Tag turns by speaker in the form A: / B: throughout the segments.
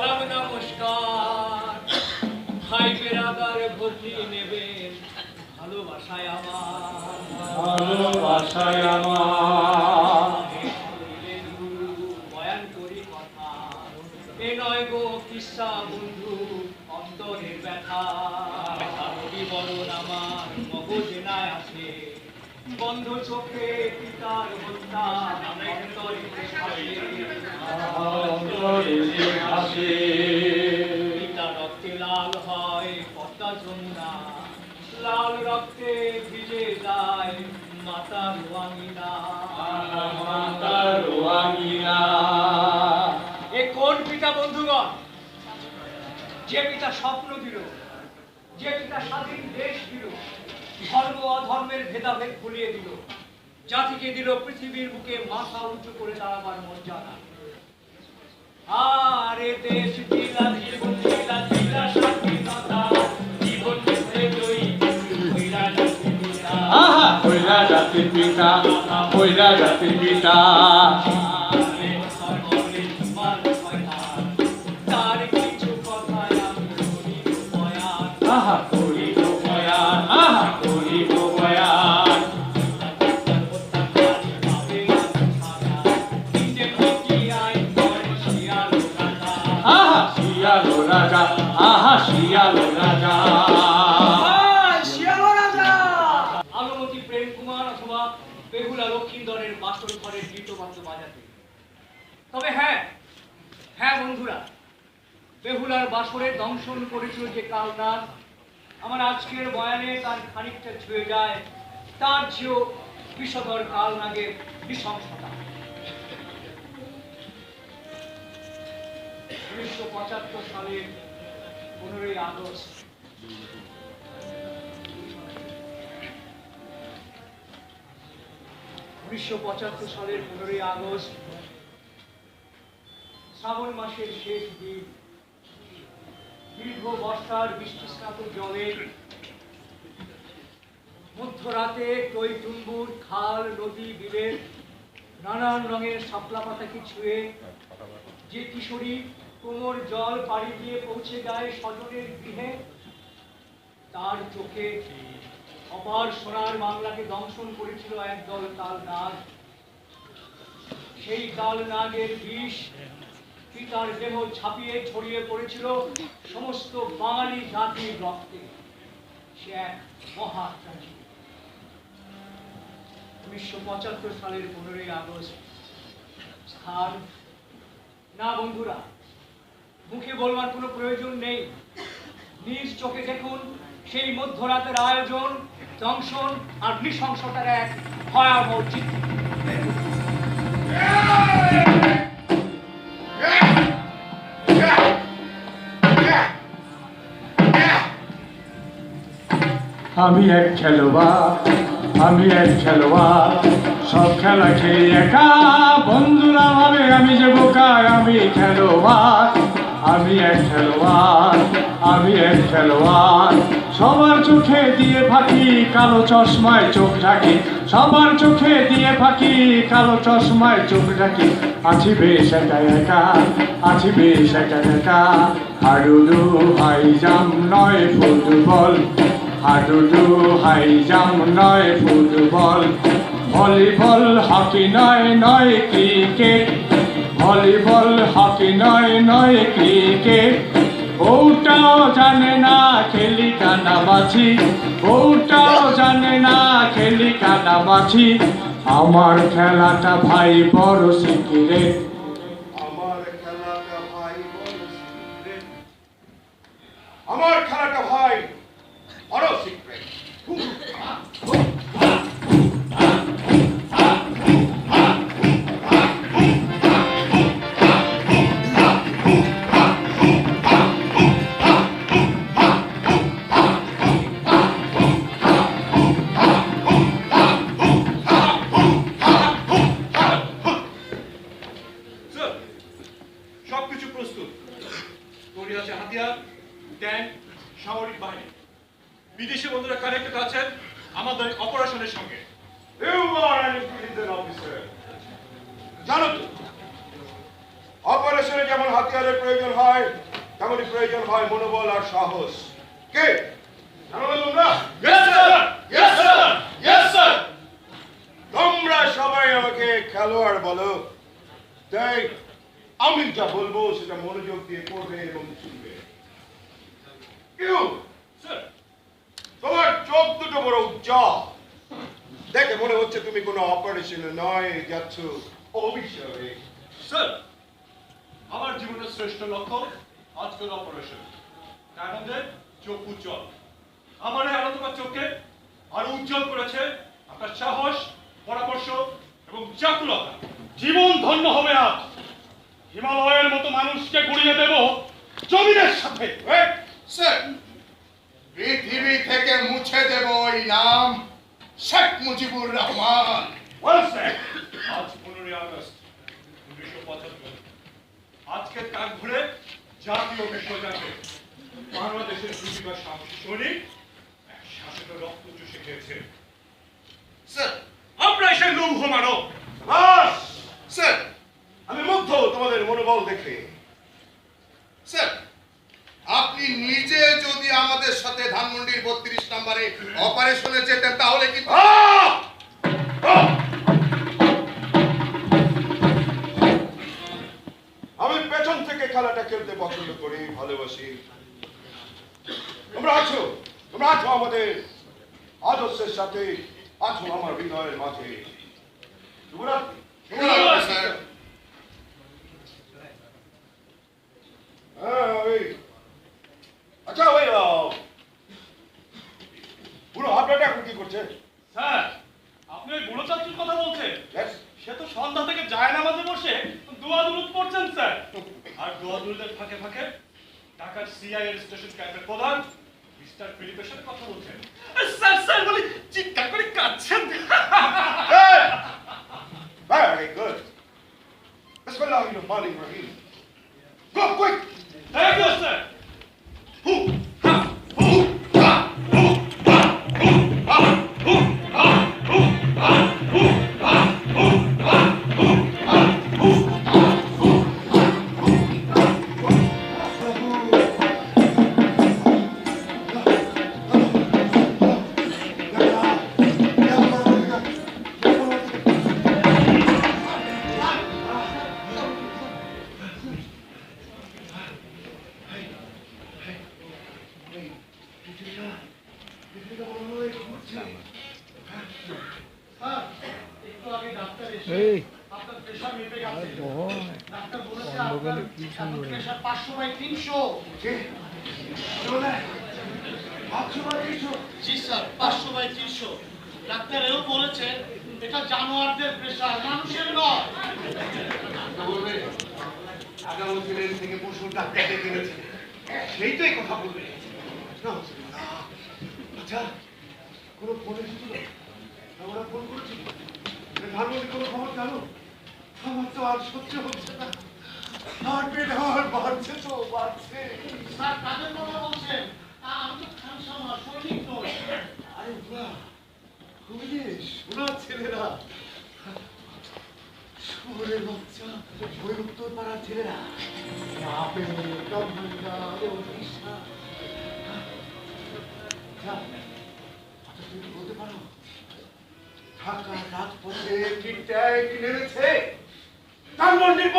A: সালাম নমস্কার। ভাই বেরাদার ভর্তি নেবেন ভালোবাসায় আমার।
B: ভালোবাসায় আমার।
A: বয়ান করি কথা। এ নয় গো কিসা বন্ধু অন্তরের ব্যথা। বিবরণ আমার মগজে না আসে বন্ধ চোখে পিতার হত্যা অন্তরে ভাসে পিতা রক্তে লাল হয় পদ্মা যমুনা। লাল রক্তে ভিজে যায় মাতা রুয়াঙ্গিনা।
B: মাতার রোয়াঙ্গিনা।
A: এ কোন পিতা বন্ধুগণ? যে পিতা স্বপ্ন দিল যে পিতা স্বাধীন দেশ দিল ধর্ম অধর্মের ভেদাভেদ ভুলিয়ে দিল জাতিকে দিল পৃথিবীর বুকে মাথা উঁচু করে দাঁড়াবার মর্যাদা। হইলা জাতির পিতা
B: হইলা জাতির পিতা
A: বেহুলার বাসরে দংশন করেছিল যে কালনাথ আমার আজকের বয়ানে তার খানিকটা ছুঁয়ে যায়। তার চেয়েও বিষধর কালনাগের নৃশংসতা। উনিশশো পঁচাত্তর সালের পনেরোই আগস্ট। উনিশশো পঁচাত্তর সালের পনেরোই আগস্ট। শ্রাবণ মাসের শেষ দিন। দীর্ঘ বর্ষার বৃষ্টিস্নাত জলে মধ্যরাতে টইটুম্বুর খাল, নদী, বিলের নানান রঙের শাপলা পাতাকে ছুঁয়ে যে কিশোরী কোমর জল পাড়ি দিয়ে পৌঁছে যায় স্বজনের গৃহে, তার চোখে অপার সোনার বাংলাকে দংশন করেছিল একদল তাল নাগ। সেই তাল নাগের বিষ পিতার দেহ ছাপিয়ে ছড়িয়ে পড়েছিল সমস্ত বাঙালি জাতির রক্তে। সে এক মহা tragedy। উনিশশো পঁচাত্তর সালের পনেরোই আগস্ট স্থান না বন্ধুরা, মুখে বলবার কোনো প্রয়োজন নেই। নিজ চোখে দেখুন, সেই মধ্যরাতের আয়োজন, দংশন আর নৃশংসতার এক ভয়াবহ চিত্র।
B: আমি এক খেলোয়া, আমি এক খেলোয়া। সব খেলা খেলি একা। বন্ধুরা ভাবে আমি যে বোকা, আমি খেলোয়াড় আমি এক খেলোয়াড় আমি এক খেলোয়াড় সবার চোখে দিয়ে ফাঁকি, কালো চশমায় চোখ ঢাকি। সবার চোখে দিয়ে ফাঁকি, কালো চশমায় চোখ ঢাকি। আছি বেশ একা একা, আছি বেশ একা একা। হাডুডু হাই জাম নয় ফুটবল। হাডুডু হাই জাম নয় ফুটবল। ভলিবল হকি নয় নয় ক্রিকেট। ভলিবল হকি নয় নয় ক্রিকেট। বউটাও জানে না খেলি কানামাছি বউটাও জানে না খেলি কানামাছি আমার খেলাটা ভাই বড় সিকিরেট।
C: আমার খেলাটা ভাই বড় সিক্রেট। আমার খেলাটা ভাই
D: প্রস্তুত। তৈরি আছে হাতিয়ার ট্যাঙ্ক সামরিক বাহিনী। বিদেশি বন্ধুরা কানেক্টেড আছেন আমাদের অপারেশনের সঙ্গে।
C: জানো তো অপারেশনে যেমন হাতিয়ারের প্রয়োজন হয় তেমনই প্রয়োজন হয় মনোবল আর সাহস। কে? তোমরা সবাই আমাকে খেলোয়াড় বলো। তাই আমি যা বলব সেটা মনোযোগ দিয়ে করবে এবং শুনবে। কেউ? তোমার চোখ দুটো বড় উজ্জ্বল। দেখে মনে হচ্ছে তুমি কোনো অপারেশনে নয় যাচ্ছ
D: স্যার আমার জীবনের শ্রেষ্ঠ লক্ষ্য আজকের অপারেশন তার মধ্যে চোখ উজ্জ্বল। আমার এই আলোতমার চোখকে আরও উজ্জ্বল করেছে আপনার সাহস পরামর্শ এবং চাকুলতা জীবন ধন্য হবে আজ। হিমালয়ের মতো মানুষকে গুড়িয়ে দেব জমিনের সাথে।
E: পৃথিবী থেকে মুছে দেব ওই নাম শেখ মুজিবুর রহমান.
D: আজ পনেরোই আগস্ট উনিশশো পঁচাত্তর। আজকের কাক ঘুরে জাতীয় জানবে বাংলাদেশের প্রতিভা সাহসী সৈনিক শাসকের রক্ত চুষে খেয়েছে।
E: স্যার
D: আমরা এসে লৌহ মানব
E: স্যার
C: তোমাদের মনোবল দেখে।
E: স্যার আপনি নিজে যদি আমাদের সাথে ধানমন্ডির বত্রিশ নম্বরে অপারেশনে যেতেন তাহলে কি!
C: আমি পেছন থেকে খেলাটা খেলতে পছন্দ করি ভালোবাসি। তোমরা আছো তোমরা আছো আমাদের আদর্শের সাথে আছো আমার হৃদয়ের মাঝে। শুভরাত্রি
E: শুভরাত্রি, স্যার
C: হ্যাঁ ওই আচ্ছা ওই বুড়ো আপনাটা এখন কি করছে
D: স্যার আপনি ওই বুড়ো চাকরির কথা বলছেন? সে তো সন্ধ্যা থেকে যায় নামাজে বসে দোয়া দুরুদ পড়ছেন স্যার আর দোয়া দুরুদের ফাঁকে ফাঁকে ঢাকার সিআইএর স্টেশন ক্যাম্পের প্রধান মিস্টার ফিলিপের সাথে কথা বলছেন স্যার স্যার বলি চিৎকার করে কাঁদছেন.
C: Very good. Bismillahirrahmanirrahim. Go quick.
D: Thank you sir
F: একটু পাঁচশো বাই তিনশো। জি স্যার পাঁচশো বাই তিনশো। ডাক্তার এও বলেছে এটা জানোয়ারদের প্রেশার মানুষের নয়।
E: আগামী দিনের থেকে পশু ডাক্তার ডেকে সেই তো কথা বলবে। না, না। আচ্ছা কোনো ফোন এসেছিল? আমরা ফোন করেছি। ধানমন্ডি কোনো খবর জানো? আমার তো আর সহ্য হচ্ছে না। আর পেট আমার বাড়ছে তো বাড়ছে
F: স্যার কাদের কথা বলছেন। আমি তো খানসাম না সৈনিক নই
E: আরে বাবা ওই যে সোনার ছেলেরা। শহরের বাচ্চা ওই উত্তর পাড়ার ছেলেরা বাপে দমদমা উড়িষ্যা আচ্ছা তুমি বলতে পারো? ঢাকা রাজপথে কি ট্যাগ নেমেছে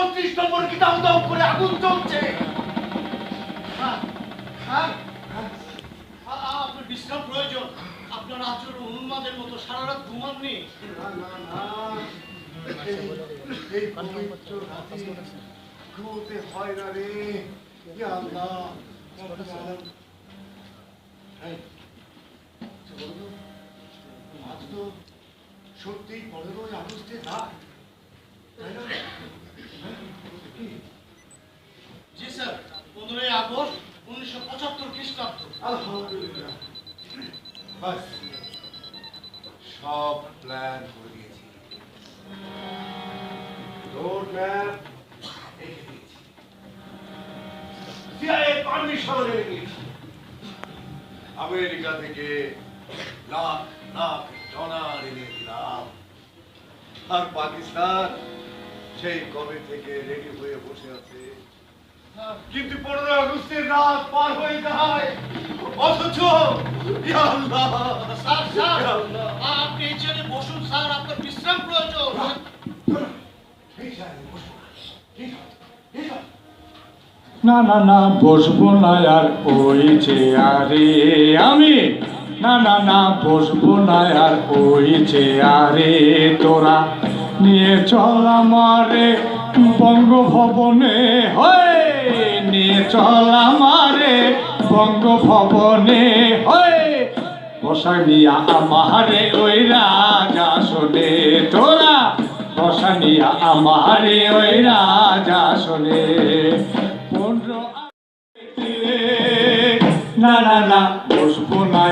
E: বত্রিশ নম্বর কি দাম দাম করে আগুন
F: স্যার স্যার আ- আ, আপনার বিশ্রাম প্রয়োজন। আপনার আচরণ উন্মাদের মতো সারা রাত ঘুমাননি।
E: ঘুমোতে হয় না রে। আল্লাহ আজ তো সত্যিই পনেরোই আগস্টের রাত। হ্যাঁ?
F: জি স্যার পনেরোই আগস্ট উনিশশো পঁচাত্তর খ্রিস্টাব্দ।
E: আলহামদুলিল্লাহ। বাস সব প্ল্যান করে দিয়েছি। রোড ম্যাপ রেখে দিয়েছি। সিআইএ পারমিশন এনে দিয়েছি। আমেরিকা থেকে লাখ লাখ ডলার এনে দিলাম। আর পাকিস্তান সেই কবে থেকে রেডি হয়ে বসে আছে। কিন্তু পনেরো আগস্টের রাত পার হয়ে যায়। অথচ
F: স্যার স্যার আপনি চেয়ারে বসুন স্যার আপনার বিশ্রাম প্রয়োজন।
B: না না না বসবো না আর ওই চেয়ারে আমি না না না, বসবো না আর ওই চেয়ারে তোরা। নিয়ে চল আমারে বঙ্গভবনে। হয়ে, নিয়ে চল আমারে বঙ্গভবনে। হয়ে, বসানিয়া আমারে ওই রাজা শোনে। তোরা, বসানিয়া আমারে ওই রাজা শোনে। না না না, বসবো না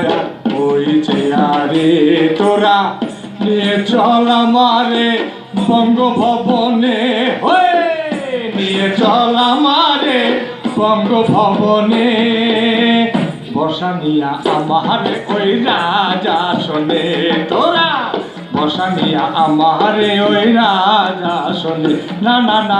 B: ওই চেয়ারে। তোরা নিয়ে চল আমারে বঙ্গভবনে। হয়ে নিয়ে চল আমারে বঙ্গভবনে। বসানিয়া আমারে ওই রাজা শোনে। তোরা বসানিয়া আমারে ওই রাজা শোনে। না না না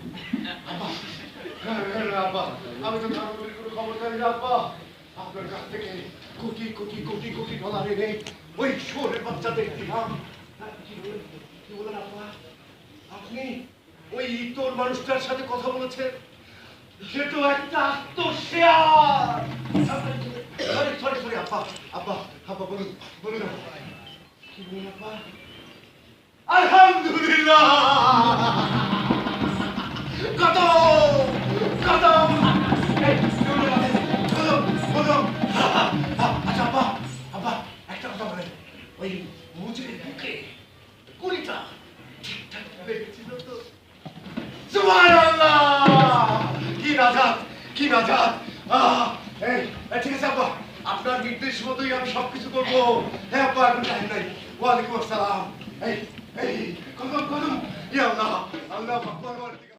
E: আপনি ওই ইতর মানুষটার সাথে কথা বলেছেন? সে তো একটা আত্মশেয়ার। বলুন বলুন আলহামদুলিল্লাহ! ওয়ালাইকুম আসসালাম এই এই কদম কদম ইয়া আল্লাহ আল্লাহ আকবার